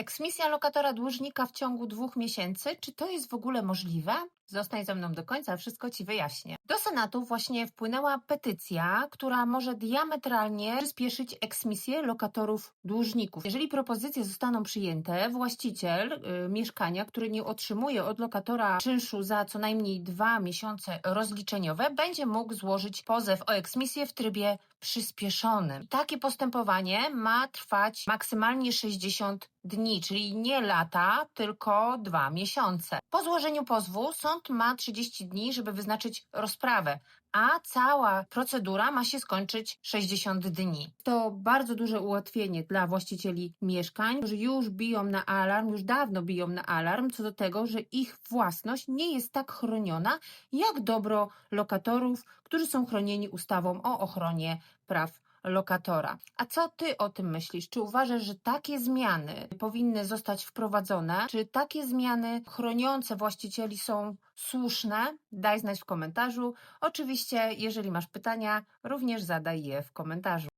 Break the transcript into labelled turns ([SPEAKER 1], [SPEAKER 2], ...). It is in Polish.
[SPEAKER 1] Eksmisja lokatora dłużnika w ciągu dwóch miesięcy, czy to jest w ogóle możliwe? Zostań ze mną do końca, wszystko Ci wyjaśnię. Do Senatu właśnie wpłynęła petycja, która może diametralnie przyspieszyć eksmisję lokatorów dłużników. Jeżeli propozycje zostaną przyjęte, właściciel y, mieszkania, który nie otrzymuje od lokatora czynszu za co najmniej dwa miesiące rozliczeniowe, będzie mógł złożyć pozew o eksmisję w trybie przyspieszonym. Takie postępowanie ma trwać maksymalnie 60 dni, czyli nie lata, tylko dwa miesiące. Po złożeniu pozwu sąd ma 30 dni, żeby wyznaczyć rozprawę, a cała procedura ma się skończyć 60 dni. To bardzo duże ułatwienie dla właścicieli mieszkań, którzy już biją na alarm, już dawno biją na alarm co do tego, że ich własność nie jest tak chroniona jak dobro lokatorów, którzy są chronieni ustawą o ochronie praw lokatora. A co ty o tym myślisz? Czy uważasz, że takie zmiany powinny zostać wprowadzone? Czy takie zmiany chroniące właścicieli są słuszne? Daj znać w komentarzu. Oczywiście, jeżeli masz pytania, również zadaj je w komentarzu.